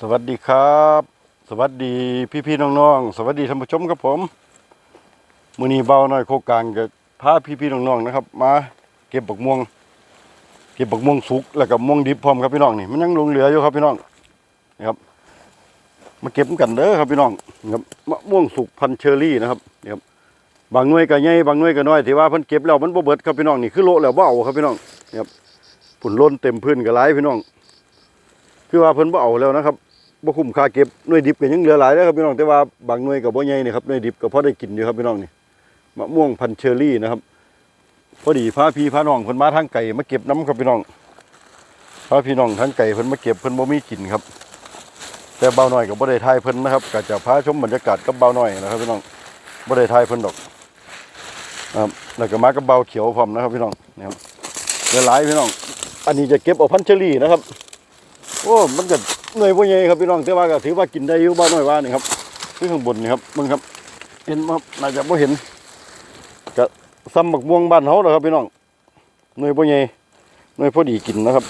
สวัสดีครับ สวัสดีพี่พี่น้องๆ สวัสดีท่านผู้ชมครับผมมือนี้เบาหน่อยโคกลางกับพาพี่พี่น้องๆนะครับ มาเก็บบักม่วง เก็บบักม่วงสุกแล้วก็ม่วงดิบพร้อมครับพี่น้องนี่มันยังหลงเหลืออยู่ครับพี่น้องนี่ครับมาเก็บกันเด้อครับพี่น้องนี่ครับมะม่วงสุกพันเชอรี่นะครับนี่ครับบางหน่วยก็ใหญ่บางหน่วยก็น้อยที่ว่าเพิ่นเก็บแล้วมันบ่เบิดครับพี่น้องนี่คือโลแล้วบ่เอาครับพี่น้องนี่ครับผุ่นล้นเต็มพื้นก็หลายพี่น้อง คือว่าเพิ่นบ่เอาแล้วนะครับ บ่คุ้มค่าเก็บหน่วยดิบก็ยังเหลือหลายเด้อครับพี่น้องแต่ว่าบางหน่วยก็บ่ใหญ่นี่ครับหน่วยดิบก็พอได้กินอยู่ครับพี่น้องนี่มะม่วงพันเชอรี่นะครับ พอดีพาพี่พาน้องเพิ่นมาทางไก่มาเก็บน้ำครับพี่น้องพาพี่น้องทางไก่เพิ่นมาเก็บเพิ่นบ่มีกินครับ แต่เบาหน่อยก็บ่ได้ทายเพิ่นนะครับก็จะพาชมบรรยากาศกับเบาหน่อยนะครับพี่น้องบ่ได้ทายเพิ่นดอกครับแล้วก็มากับเบาเขียวพร้อมนะครับพี่น้องนะครับเหลือหลายพี่น้อง อันนี้จะเก็บเอาพันเชอรี่นะครับโอ้มันก็ หน่วยบ่ใหญ่ครับพี่น้องแต่ว่าก็ถือว่ากินได้อยู่บ้านน้อยว่านี่ครับคือข้างบนนี่ครับมึงครับ เห็นบ่ครับน่าจะบ่เห็นก็ซ้ำบักม่วงบ้านเฮาแหละครับพี่น้องหน่วยบ่ใหญ่หน่วยพอดีกินนะครับ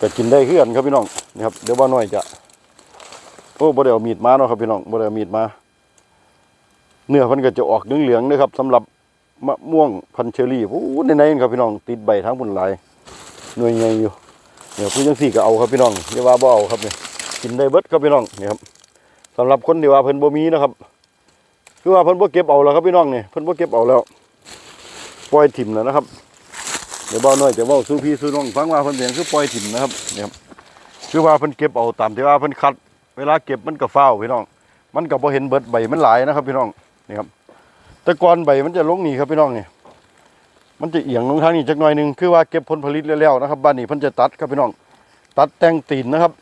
ก็กินได้คือนครับพี่น้องนี่ครับเดี๋ยวบ้านน้อยจะโอ้บ่ได้เอามีดมาเนาะครับพี่น้องบ่ได้เอามีดมาเนื้อเพิ่นก็จะออกเหลืองๆนะครับสำหรับมะม่วงพันเชอรี่โอ้ในในๆครับพี่น้องติดใบทั้งพุ่นหลายหน่วยใหญ่อยู่ เนี่ยผู้ยังสี่ก็เอาครับพี่น้องอย่าว่าบ่เอาครับเนี่ยกินได้เบิดครับพี่น้องเนี่ยครับสำหรับคนที่ว่าเพิ่นบ่มีนะครับ คือว่าเพิ่นบ่เก็บเอาแล้วครับพี่น้องเนี่ยเพิ่นบ่เก็บเอาแล้วปล่อยถิ่มแล้วนะครับเดี๋ยวเบาหน่อยจะเว้าสู่พี่สู่น้องฟังว่าเพิ่นเป็นหยังคือปล่อยถิ่มนะครับเนี่ยครับคือว่าเพิ่นเก็บเอาตามที่ว่าเพิ่นคัด เวลาเก็บมันก็ฟ้าวพี่น้อง มันก็บ่เห็นเบิดใบมันหลายนะครับ พี่น้องนี่ครับแต่ก่อนใบมันจะลงนี่ครับพี่น้องเนี่ย มันจะเอียงลงทางนี้จักหน่อยหนึ่งคือว่าเก็บผลผลิตแล้วนะครับบ้านนี้เพิ่นจะตัดครับพี่น้อง ตัดแต่งตีนนะครับ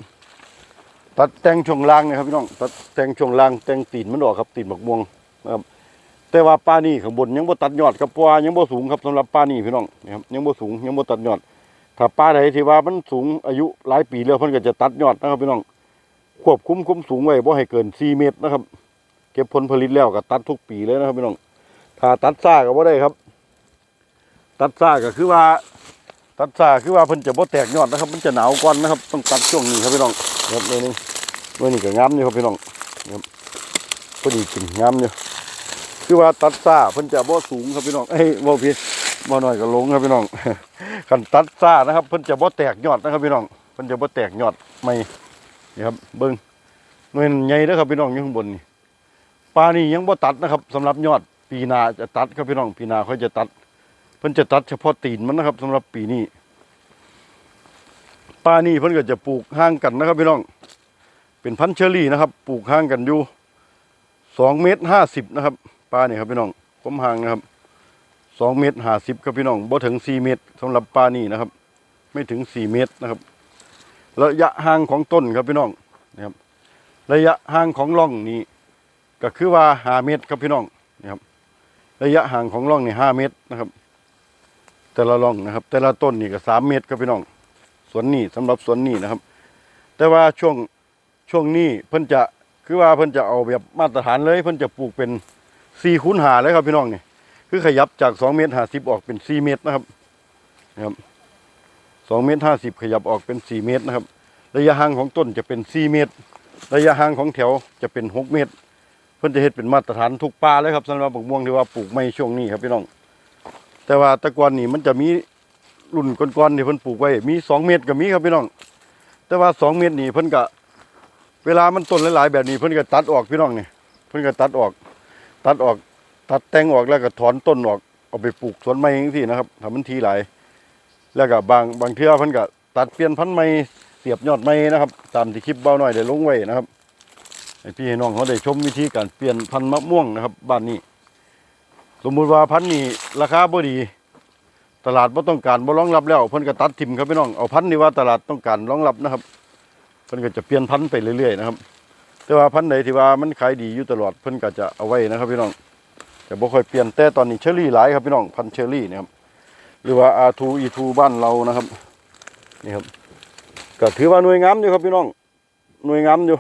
ตัดแต่งช่วงล่างนะครับพี่น้อง ตัดแต่งช่วงล่างแต่งตีนมันออกครับตีนบักม่วงนะครับ แต่ว่าป้านี่ข้างบนยังบ่ตัดยอดครับเพราะว่ายังบ่สูงครับสำหรับป้านี่พี่น้องนะครับยังบ่สูงยังบ่ตัดยอด ถ้าป้าใดที่ว่ามันสูงอายุหลายปีแล้วเพิ่นก็จะตัดยอดนะครับพี่น้องควบคุมคุ้มสูงไว้บ่ให้เกิน 4 เมตรนะครับ เก็บผลผลิตแล้วก็ตัดทุกปีเลยนะครับพี่น้องถ้าตัดซ่าก็บ่ได้ครับ ตัดซ่าก็คือว่า ตัดซ่าคือว่าเพิ่นจะบ่แตกยอดนะครับ มันจะหนาวก่อนนะครับ ต้องตัดช่วงนี้ครับพี่น้องครับนี่นี่นี่นี่ก็งามอยู่ครับพี่น้องครับพอดีกินงามอยู่คือว่าตัดซ่าเพิ่นจะบ่สูงครับพี่น้องเอ้ยบ่พี่บ่น้อยก็ลงครับพี่น้องคันตัดซ่านะครับเพิ่นจะบ่แตกยอดนะครับพี่น้องเพิ่นจะบ่แตกยอดไม่นี่ครับเบิ่งหน่วยใหญ่เด้อครับพี่น้องอยู่ข้างบนนี่ปลานี่ยังบ่ตัดนะครับสำหรับยอดปีนาจะตัดครับพี่น้องปีนาเขาจะตัด เพิ่นจะตัดเฉพาะตีนมันนะครับสำหรับปีนี้ป้านี่เพิ่นก็จะปลูกห่างกันนะครับพี่น้อง เป็นพันธุ์เชอรี่นะครับ ปลูกห่างกันอยู่สองเมตรห้าสิบนะครับป้านี่ครับพี่น้องผมห่างนะครับสองเมตรห้าสิบครับพี่น้องบ่ถึงสี่เมตรสำหรับป้านี่นะครับ ไม่ถึงสี่เมตรนะครับ ระยะห่างของต้นครับพี่น้องนะครับ ระยะห่างของร่องนี้ก็คือว่าห้าเมตรครับพี่น้องนะครับ ระยะห่างของร่องนี่ห้าเมตรนะครับ แต่ละร่องนะครับ แต่ละต้นนี่ก็สามเมตรครับพี่น้องสวนนี่สำหรับสวนนี่นะครับ แต่ว่าช่วงช่วงนี้เพิ่นจะคือว่าเพิ่นจะเอาแบบมาตรฐานเลย เพิ่นจะปลูกเป็นสี่คูณหาเลยครับพี่น้องนี่คือขยับจากสองเมตรห้าสิบออกเป็นสี่เมตรนะครับนะครับสองเมตรห้าสิบขยับออกเป็นสี่เมตรนะครับ ระยะห่างของต้นจะเป็นสี่เมตร ระยะห่างของแถวจะเป็นหกเมตร เพิ่นจะเฮ็ดเป็นมาตรฐานทุกป่าเลยครับสำหรับบักม่วงที่ว่าปลูกไม่ช่วงนี้ครับพี่น้อง แต่ว่าตะกอนนี่มันจะมีรุ่นก่อนๆที่เพิ่นปลูกไว้ มีสองเมตรก็มีครับพี่น้อง แต่ว่าสองเมตรนี่เพิ่นก็เวลามันต้นหลายๆแบบนี้เพิ่นก็ตัดออกพี่น้องนี่เพิ่นก็ตัดออก ตัดออก ตัดแต่งออกแล้วก็ถอนต้นออกเอาไปปลูกสวนไม้จังซี่นะครับถ้ามันทีหลาย แล้วก็บางบางเทื่อเพิ่นก็ตัดเปลี่ยนพันธุ์ไม้เสียบยอดไม้นะครับ ตามที่คลิปเบาหน่อยได้ลงไว้นะครับพี่น้องเขาได้ชมวิธีการเปลี่ยนพันธุ์มะม่วงนะครับ บ้านนี้ สมมุติว่าพันธุ์นี้ราคาบ่ดี ตลาดบ่ต้องการบ่รองรับแล้วเพิ่นก็ตัดทิมครับพี่น้องเอาพันธุ์ที่ว่าตลาดต้องการรองรับนะครับเพิ่นก็จะเปลี่ยนพันธุ์ไปเรื่อยๆนะครับ แต่ว่าพันธุ์ใดที่ว่ามันขายดีอยู่ตลอดเพิ่นก็จะเอาไว้นะครับพี่น้องแต่บ่ค่อยเปลี่ยนแต่ตอนนี้เชอรี่หลายครับพี่น้องพันธุ์เชอรี่นะครับหรือว่า R2 E2 บ้านเรานะครับนี่ครับก็ถือว่าหน่วยงามอยู่ครับพี่น้องหน่วยงามอยู่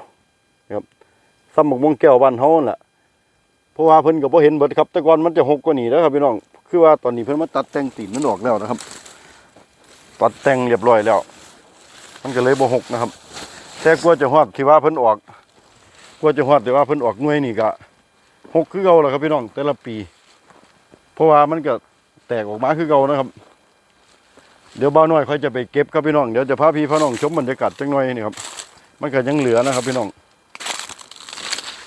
ซ้ำบักม่วงแก้วบ้านเฮานั่นแหละ ราะว่าเพิ่นก็บ่เห็นเบิดครับแต่ก่อนมันจะหกกว่านี้แล้วครับพี่น้องคือว่าตอนนี้เพิ่นมาตัดแต่งตีนมันออกแล้วนะครับ ตัดแต่งเรียบร้อยแล้ว มันก็เลยบ่หกนะครับ แต่กลัวจะฮอดที่ว่าเพิ่นออกกลัวจะฮอดที่ว่าเพิ่นออกหน่วยนี่ก็หกคือเก่าแหละครับพี่น้องแต่ละปี เพราะว่ามันก็แตกออกมาคือเก่านะครับ เดี๋ยวบ้าน้อยค่อยจะไปเก็บครับพี่น้องเดี๋ยวจะพาพี่พ่อน้องชมบรรยากาศจังหน่อยนี่ครับมันก็ยังเหลือนะครับพี่น้อง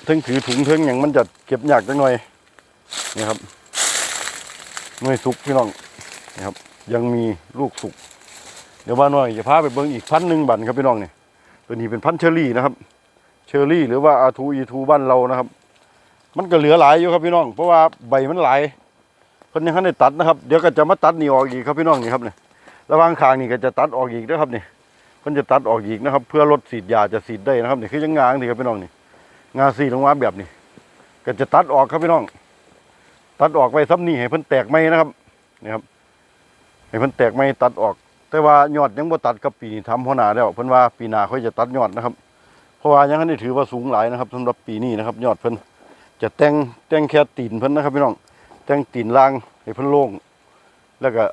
ถึงถือถุงถึงอย่างมันจะเก็บยากจังหน่อยนี่ครับหน่วยสุกพี่น้องนี่ครับ ยังมีลูกสุก เดี๋ยวบ้าวน้อยจะพาไปเบิ่งอีกพันหนึ่งบันครับพี่น้องเนี่ยตัวนี้เป็นพันเชอรี่นะครับ เชอรี่ หรือว่าอาทูอีทูบ้านเรานะครับ มันก็เหลือหลายอยู่ครับพี่น้อง เพราะว่าใบมันหลายเพิ่นยังทันได้ตัดนะครับ เดี๋ยวก็จะมาตัดนี่ออกอีกครับพี่น้องนี่ครับเนี่ยระว่างคางนี่ก็จะตัดออกอีกนะครับเนี่เพิ่นจะตัดออกอีกนะครับ เพื่อลดสีดยาจะสีดได้นะครับนี่คือยังงางนี่ครับพี่น้องนี่ งาสีลงมาแบบนี้ ก็จะตัดออกครับพี่น้อง ตัดออกไว้ซ้ำนี่ให้เพิ่นแตกไหมนะครับนี่ครับให้เพิ่นแตกไหมตัดออก แต่ว่ายอดยังบ่ตัดกับปีนี้ทำหัวหน้าแล้วเพิ่นว่าปีหน้าค่อยจะตัดยอดนะครับ เพราะว่ายังได้ถือว่าสูงหลายนะครับสำหรับปีนี้นะครับ ยอดเพิ่นจะแต่งแต่งแค่ตีนเพิ่นนะครับ พี่น้องแต่งตีนล่างให้เพิ่นโล่งแล้วก็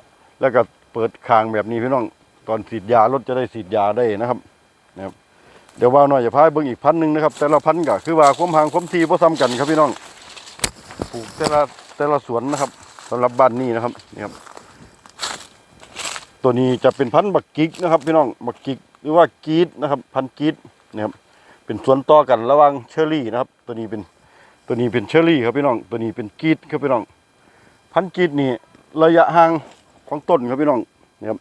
แล้วก็เปิดคางแบบนี้พี่น้องตอนฉีดยารถจะได้ฉีดยาได้นะครับ เดี๋ยวว่าหน่อยจะพาไปเบิ่งอีกพันหนึ่งนะครับ แต่ละพันก็คือว่าความห่างความทีบ่ซ้ำกันครับพี่น้องปลูกแต่ละแต่ละสวนนะครับสำหรับบ้านนี้นะครับนี่ครับ ตัวนี้จะเป็นพันธุ์บักกิกนะครับ พี่น้องบักกิกหรือว่ากีดนะครับ พันกีดนะครับเป็นสวนต่อกันระหว่างเชอรี่นะครับ ตัวนี้เป็นตัวนี้เป็นเชอรี่ครับพี่น้อง ตัวนี้เป็นกีดครับพี่น้อง พันกีดนี่ระยะห่างของต้นครับพี่น้องนะครับ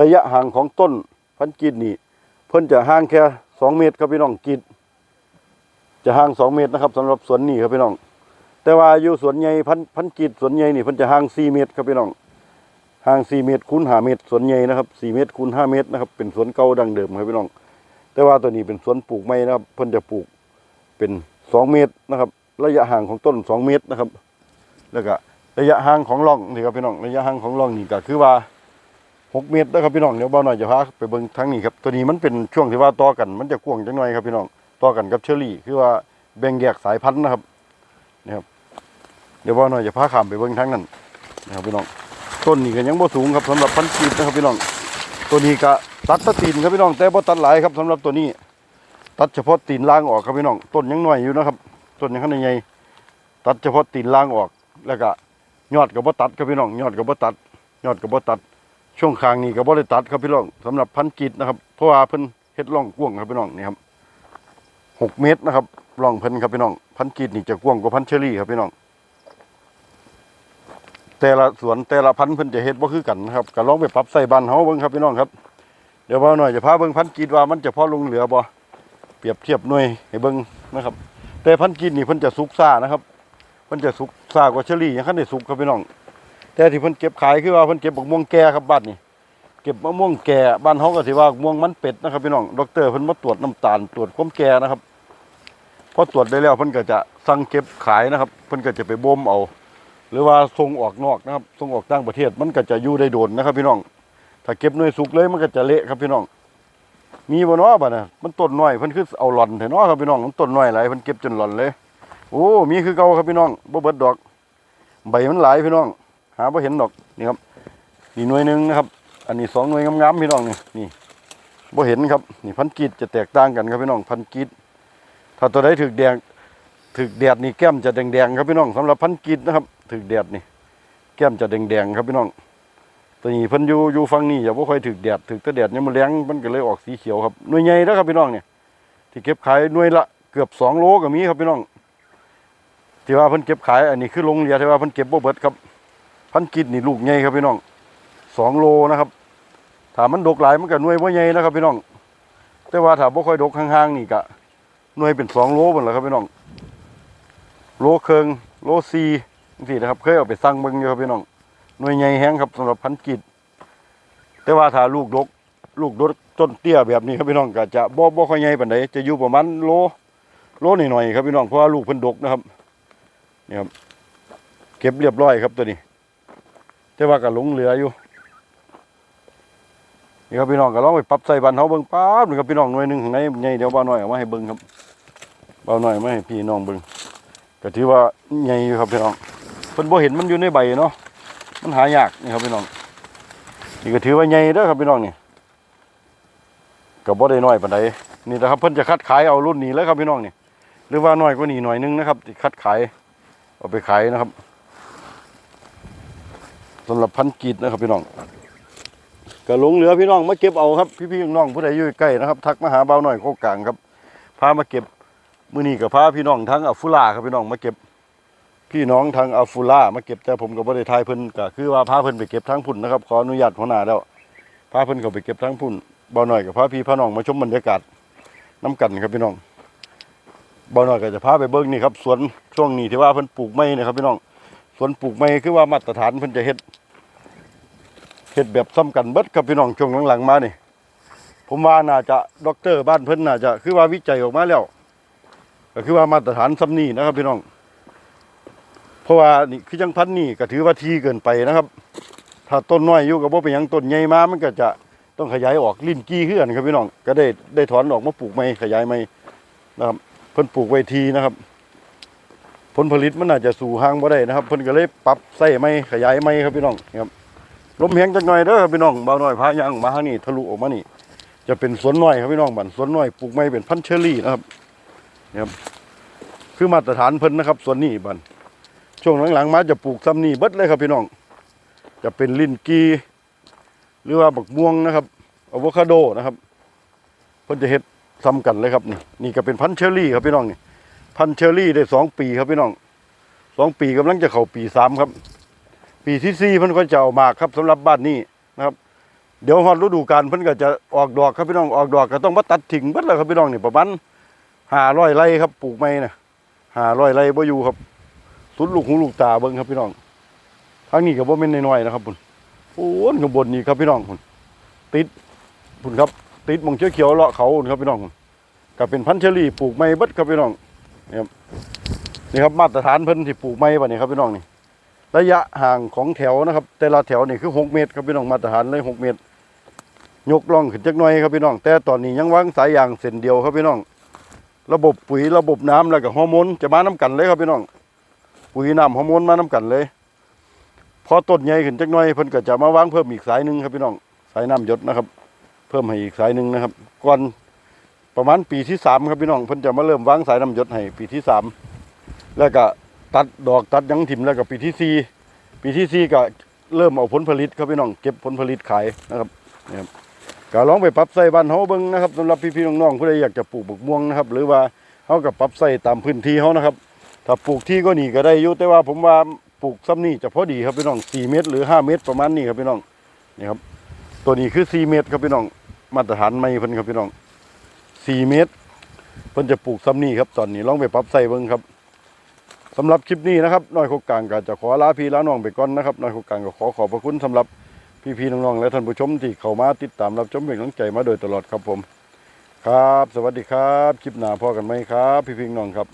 ระยะห่างของต้นพันกีดนี่ พิ่นจะห่างแค่สองเมตรครับพี่น้องกีดจะห่างสองเมตรนะครับสำหรับสวนนี้ครับพี่น้อง แต่ว่าอยู่สวนใหญ่พันพันกีดสวนใหญ่นี่เพิ่นจะห่างสี่เมตรครับพี่น้องห่าง4เมตรคูณ5เมตรสวนใหญ่นะครับ4เมตรคูณ5เมตรนะครับ เป็นสวนเก่าดังเดิมครับพี่น้อง แต่ว่าตัวนี้เป็นสวนปลูกไม้นะครับ เพิ่นจะปลูกเป็น2เมตรนะครับ ระยะห่างของต้น2เมตรนะครับ แล้วก็ระยะห่างของร่องนี่ครับพี่น้องระยะห่างของร่องนี่ก็คือว่า 6 เมตรนะครับพี่น้องเดี๋ยวบ่าวหน่อยจะพาไปเบิ่งทางนี้ครับตัวนี้มันเป็นช่วงที่ว่าต่อกันมันจะกว้างจังหน่อยครับพี่น้องต่อกันกับเชอรี่ คือว่าแบ่งแยกสายพันธุ์นะครับนะครับเดี๋ยวบ่าวหน่อยจะพาข้ามไปเบิ่งทางนั้นนะครับพี่น้องต้นนี้ก็ยังบ่สูงครับสำหรับพันธุ์กีบนะครับพี่น้องตัวนี้ก็ตัดตะตีนครับพี่น้องแต่บ่ตัดหลายครับสำหรับตัวนี้ ตัดเฉพาะตีนล่างออกครับพี่น้องต้นยังหน้อยอยู่นะครับต้นยังข้างในใหญ่ตัดเฉพาะตีนล่างออกแล้วก็ยอดก็บ่ตัดครับพี่น้องยอดก็บ่ตัด ยอดก็บ่ตัด ช่วงคางนี้ก็บ่ได้ตัดครับพี่น้องสำหรับพันกีบนะครับ เพราะว่าเพิ่นเฮ็ดร่องกว้างครับพี่น้องนี่ครับหกเมตรนะครับร่องเพิ่นครับพี่น้องพันกีบนี่จะกว้างกว่าพันเชอรี่ครับพี่น้องแต่ละสวนแต่ละพันเพิ่นจะเฮ็ดบ่คือกันนะครับก็ลองไปปรับใส่บ้านเฮาเบิ่งครับพี่น้องครับเดี๋ยวว่าหน่อยจะพาเบิ่งพันกรีดว่ามันจะพอลงเหลือบ่เปรียบเทียบหน่วยให้เบิ่งนะครับ แต่พันกรีดนี่เพิ่นจะสุกซ่านะครับเพิ่นจะสุกซ่ากว่าเชอรี่ยังคันได้สุกครับพี่น้อง แต่ที่เพิ่นเก็บขายคือว่าเพิ่นเก็บบักม่วงแก่ครับบ้านนี้ เก็บมะม่วงแก่บ้านเฮาก็สิว่าม่วงมันเป็ดนะครับพี่น้องดรเพิ่นมาตรวจน้ำตาลตรวจความแก่นะครับพอตรวจได้แล้วเพิ่นก็จะสั่งเก็บขายนะครับ เพิ่นก็จะไปบ่มเอา หรือว่าส่งออกนอกนะครับส่งออกต่างประเทศมันก็จะอยู่ได้โดนนะครับ พี่น้อง ถ้าเก็บหน่วยสุกเลยมันก็จะเละครับพี่น้อง มีบ่เนาะบัดน่ะมันต้นน้อยเพิ่นคือเอาหล่อนแท้เนาะครับพี่น้องมันต้นน้อยหลายเพิ่นเก็บจนหล่อนเลย โอ้ มีคือเก่าครับพี่น้องบ่เบิดดอก ใบมันหลายพี่น้อง หาบ่เห็นดอกนี่ครับนี่หน่วยหนึ่งนะครับ อันนี้สองหน่วยงามๆพี่น้องนี่นี่บ่เห็นครับนี่พันกีดจะแตกต่างกันครับพี่น้องพันกีดถ้าตัวใดถึกแดงถึกแดดนี่แก้มจะแดงๆครับพี่น้องสำหรับพันกิดนะครับถึกแดดนี่แก้มจะแดงๆครับพี่น้องตัวนี้พิ่นอยู่อยู่ฝั่งนี้อย่าบ่ค่อยถึกแดดถึกแต่แดดยังมันแรงมันก็เลยออกสีเขียวครับหน่วยใหญ่แล้วครับพี่น้องเนี่ยที่เก็บขายหน่วยละเกือบสองโลก็มีครับพี่น้องที่ว่าเพิ่นเก็บขายอันนี้คือลงเรือที่ว่าเพิ่นเก็บบ่เบิดครับ พันกิดนี่ลูกใหญ่ครับพี่น้องสองโลนะครับถามมันดกหลายมันก็หน่วยบ่ใหญ่นะครับพี่น้อง แต่ว่าถ้าบ่ค่อยดกห่างๆนี่ก็หน่วยเป็นสองโลหมดแล้วครับพี่น้องโลเคิงโลซีนี่นะครับ เคยเอาไปสั่งเบิ่งอยู่ครับพี่น้องหน่วยใหญ่แห้งครับสำหรับพันกิดแต่ว่าถ้าลูกดก ลูกดกต้นเตี้ยแบบนี้ครับพี่น้องก็จะบ่บ่ค่อยใหญ่ปานใดจะอยู่ประมาณโลโลหน่อยๆครับพี่น้องเพราะว่าลูกเพิ่นดกนะครับนี่ครับเก็บเรียบร้อยครับตัวนี้ แต่ว่าก็หลงเหลืออยู่นี่ครับพี่น้องก็ลองไปปรับใส่บ้านเฮาเบิ่งป๊าบนึงครับพี่น้องหน่วยหนึ่งข้างในใหญ่เดี๋ยวบ่าวน้อยเอามาให้เบิ่งครับบ่าวน้อยมาให้พี่น้องเบิ่งก็ถือว่าใหญ่อยู่ครับพี่น้องเพิ่นบ่เห็นมันอยู่ในใบเนาะมันหายากนี่ครับพี่น้องนี่ก็ถือว่าใหญ่เด้อครับพี่น้องนี่ก็บ่ได้น้อยปานใดนี่นะครับเพิ่นจะคัดขายเอารุ่นนี้แล้วครับพี่น้องนี่หรือว่าน้อยกว่านี้หน่อยนึงนะครับที่คัดขายเอาไปขายนะครับ สำหรับพันกีดนะครับพี่น้องก็หลงเหลือพี่น้องมาเก็บเอาครับพี่ๆน้องผู้ใดอยู่ใกล้นะครับ ทักมาหาเบาหน่อยโคกลางครับพามาเก็บมื้อนี้ก็พาพี่น้องทั้งอัฟฟูล่าครับพี่น้องมาเก็บ พี่น้องทางอัฟฟูล่ามาเก็บแต่ผมก็บ่ได้ทายเพิ่นก็คือว่าพาเพิ่นไปเก็บทั้งพุ่นนะครับขออนุญาตหัวหน้าแล้วพาเพิ่นก็ไปเก็บทั้งพุ่นเบาหน่อยกับพาพี่พาน้องมาชมบรรยากาศน้กันครับพี่น้องเบาหน่อยก็จะพาไปเบิ่งนี่ครับสวนช่วงนี้ที่ว่าเพิ่นปลูกไม้นะครับพี่น้อง สวนปลูกไม้คือว่ามาตรฐานเพิ่นจะเฮ็ดเฮ็ดแบบซ้ำกันเบิดครับพี่น้องช่วงหลังๆมานี่ ผมว่าน่าจะด็อกเตอร์บ้านเพิ่นน่าจะคือว่าวิจัยออกมาแล้วก็คือว่ามาตรฐานซ้ำนี่นะครับพี่น้อง เพราะว่านี่คือจังพันนี่ก็ถือว่าทีเกินไปนะครับ ถ้าต้นน้อยอยู่กับว่าเป็นยังต้นใหญ่มามันก็จะต้องขยายออกลิ้นกี้ขึ้นครับพี่น้องก็ได้ได้ถอนออกมาปลูกใหม่ขยายใหม่นะครับเพิ่นปลูกไว้ทีนะครับ ผลผลิตมันอาจจะสู่ห่างบ่ได้นะครับเพิ่นก็เลยปรับใส่ใหม่ขยายใหม่ครับพี่น้องนะครับลมแห้งจักหน่อยเด้อครับพี่น้องเบาหน่อยพายางมาทางนี้ทะลุออกมานี่ จะเป็นสวนน้อยครับพี่น้องบันสวนน้อยปลูกใหม่เป็นพันเชอรี่นะครับนี่ครับ คือมาตรฐานเพิ่นนะครับสวนนี้บันช่วงหลังๆมาจะปลูกซ้ำนี่เบิดเลยครับพี่น้อง จะเป็นลิ้นกีหรือว่าบักม่วงนะครับอะโวคาโดนะครับเพิ่นจะเฮ็ดซ้ำกันเลยครับนี่นี่ก็เป็นพันเชอรี่ครับพี่น้องนี่ พันเชอรี่ได้สองปีครับพี่น้องสองปีกำลังจะเข้าปีสามครับ ปีที่สี่พิ่นก็จะเอาหมากครับสำหรับบ้านนี้นะครับเดี๋ยวฮอดฤดูกาลเพิ่นก็จะออกดอกครับพี่น้องออกดอกก็ต้องมาตัดทิ้งเบิดแล้วครับพี่น้องนี่ประมาณห้าร้อยไร่ครับปลูกไม้นะห้าร้อยไร่บ่อยู่ครับสุดลูกหูลูกตาเบิ่งครับพี่น้องทางนี้ก็บ่แม่นน้อยๆนะครับพุ่นโอ้นข้างบนนี่ครับพี่น้องพุ่นติดพุ่นครับติดมองเขียวๆเลาะเขาพุ่นครับพี่น้องพุ่นก็เป็นพันเชอรี่ปลูกไม้เบิดครับพี่น้อง นี่ครับนี่ครับมาตรฐานเพิ่นที่ปลูกไม้บัดนี้ครับพี่น้องนี่ระยะห่างของแถวนะครับ แต่ละแถวนี่คือหกเมตรครับพี่น้องมาตรฐานเลยหกเมตร ยกล่องขึ้นจักหน่อยครับพี่น้อง แต่ตอนนี้ยังวางสายยางเส้นเดียวครับพี่น้อง ระบบปุ๋ยระบบน้ำแล้วก็ฮอร์โมนจะมาน้กันเลยครับพี่น้อง ปุ๋ยน้ำฮอร์โมนมาน้กันเลยพอต้นใหญ่ขึ้นจักหน่อยเพิ่นก็จะมาวางเพิ่มอีกสายหนึ่งครับพี่น้องสายน้ำหยดนะครับ เพิ่มให้อีกสายหนึ่งนะครับก่อน ประมาณปีที่สามครับพี่น้องเพิ่นจะมาเริ่มวางสายน้ำหยดให้ปีที่สามแล้วก็ตัดดอกตัดยังถิ่มแล้วก็ปีที่สี่ปีที่สี่ก็เริ่มเอาผลผลิตครับพี่น้องเก็บผลผลิตขายนะครับนี่ครับก็ลองไปปรับใส่บ้านเฮาเบิ่งนะครับสำหรับพี่ๆน้องๆผู้ใดอยากจะปลูกบักม่วงนะครับ หรือว่าเฮาก็ปรับใส่ตามพื้นที่เฮานะครับถ้าปลูกที่ก็หนีก็ได้อยู่แต่ว่าผมว่าปลูกซ้ำนี่จะพอดีครับพี่น้อง4เมตร หรือ 5 เมตรประมาณนี้ครับพี่น้องนี่ครับตัวนี้คือ 4 เมตรครับพี่น้องมาตรฐานไม่เพิ่นครับพี่น้อง 4เมตร เพิ่นจะปลูกซ้ำนี่ครับตอนนี้ลองไปปรับใส่เบิ่งครับสำหรับคลิปนี้นะครับน้อยโคกลางก็จะขอลาพี่ลาน้องไปก่อนนะครับน้อยโคกลางก็ขอขอบพระคุณสำหรับพี่ๆน้องๆและท่านผู้ชมที่เข้ามาติดตามรับชมเป็นกำลังใจมาโดยตลอดครับผม ครับ สวัสดีครับคลิปหน้าพอกันไหมครับ พี่ๆน้องครับ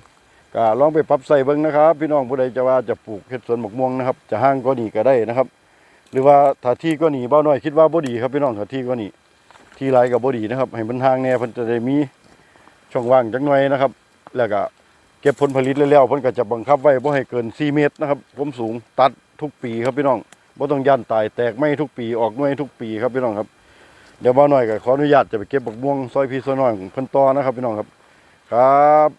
ก็ลองไปปรับใส่เบิ่งนะครับ พี่น้องผู้ใดจะว่าจะปลูกเห็ดสวนหมกม่วงนะครับ จะห้างก็หนีก็ได้นะครับ หรือว่าถ้าที่ก็หนีเบ้าน้อยคิดว่าบ่ดีครับพี่น้องถ้าที่ก็หนี ที่ไรกับบ่ดีนะครับ ให้มันห่างแน่เพิ่นจะได้มีช่องว่างจักหน่อยนะครับ แล้วก็เก็บผลผลิตแล้วๆเพิ่นก็จะบังคับไว้บ่ให้เกิน 4 เมตรนะครับผมสูงตัดทุกปีครับพี่น้องบ่ต้องย่านตายแตกไม่ทุกปีออกหน่วยทุกปีครับพี่น้องครับเดี๋ยวบ้าน้อยก็ขออนุญาตจะไปเก็บบักม่วงซอยพี่ซอยน้อยของเพิ่นต่อนะครับพี่น้องครับ ครับ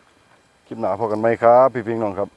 คลิปหน้าพอกันไหมครับ พี่พิงน้องครับ